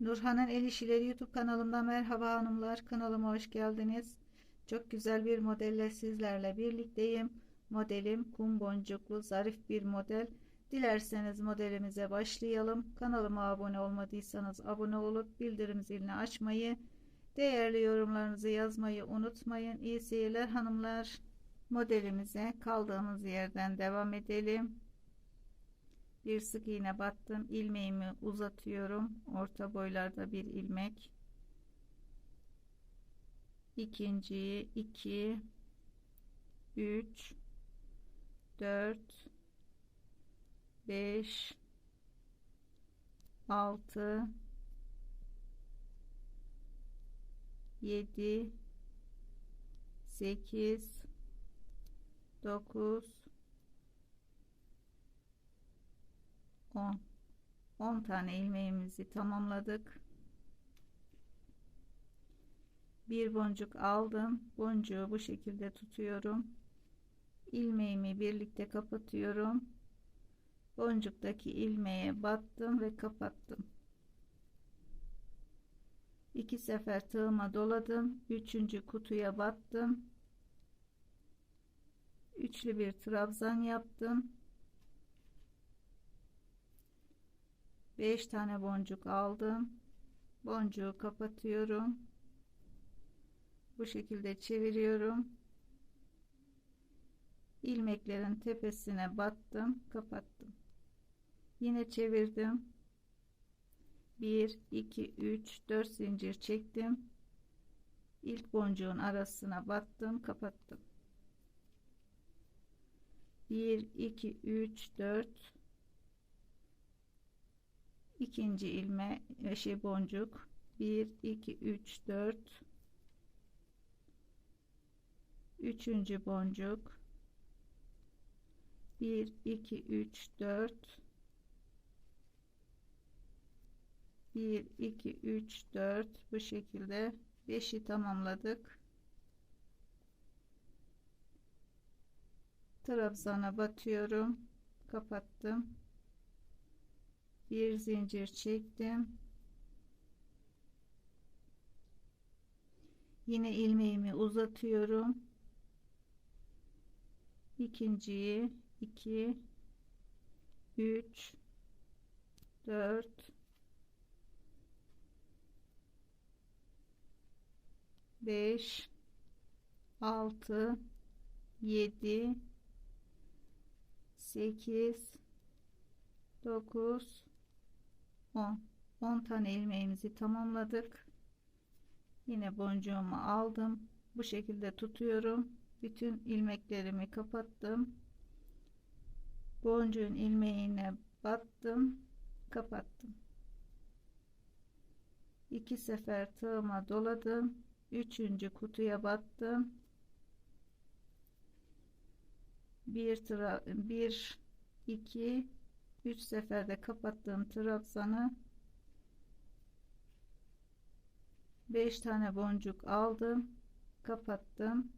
Nurhan'ın El İşileri YouTube kanalımda merhaba hanımlar. Kanalıma hoş geldiniz. Çok güzel bir modelle sizlerle birlikteyim. Modelim kum boncuklu zarif bir model. Dilerseniz modelimize başlayalım. Kanalıma abone olmadıysanız abone olup bildirim zilini açmayı, değerli yorumlarınızı yazmayı unutmayın. İyi seyirler hanımlar. Modelimize kaldığımız yerden devam edelim bir sık iğne battım. İlmeğimi uzatıyorum. Orta boylarda bir ilmek. İkinciyi 2 3 4 5 6 7 8 9 10 10 tane ilmeğimizi tamamladık. Bir boncuk aldım. Boncuğu bu şekilde tutuyorum. İlmeğimi birlikte kapatıyorum. Boncuktaki ilmeğe battım ve kapattım. İki sefer tığıma doladım. Üçüncü kutuya battım. Üçlü bir trabzan yaptım 5 tane boncuk aldım. Boncuğu kapatıyorum. Bu şekilde çeviriyorum. İlmeklerin tepesine battım kapattım. Yine çevirdim. 1 2 3 4 zincir çektim. İlk boncuğun arasına battım kapattım. 1 2 3 4 ikinci ilme şey boncuk. 1 2 3 4 üçüncü boncuk. 1 2 3 4 1 2 3 4 bu şekilde 5'i tamamladık. Trabzana batıyorum. Kapattım bir zincir çektim. Yine ilmeğimi uzatıyorum. İkinciyi 2 3 4 5 6 7 8 9 10 10 tane ilmeğimizi tamamladık. Yine boncuğumu aldım. Bu şekilde tutuyorum. Bütün ilmeklerimi kapattım. Boncuğun ilmeğine battım. Kapattım. İki sefer tığıma doladım. Üçüncü kutuya battım. Bir tıra bir iki 3 seferde kapattığım trabzanı 5 tane boncuk aldım kapattım.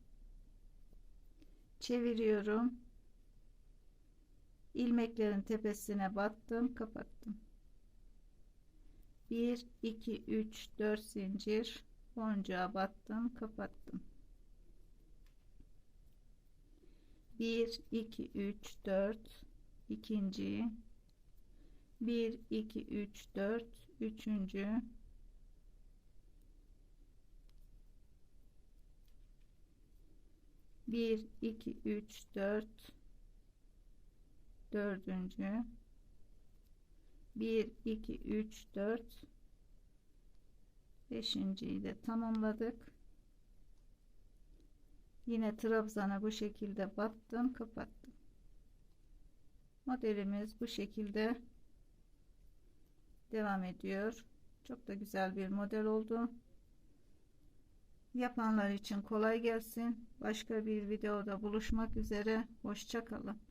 Çeviriyorum. İlmeklerin tepesine battım kapattım. 1 2 3 4 zincir boncuğa battım kapattım. 1 2 3 4 ikinci 1 2 3 4 üçüncü. Bir iki üç dört. Dördüncü. Bir iki üç dört. Beşinciyi de tamamladık. Yine trabzana bu şekilde battım kapattım. Modelimiz bu şekilde devam ediyor. Çok da güzel bir model oldu. Yapanlar için kolay gelsin. Başka bir videoda buluşmak üzere. Hoşçakalın.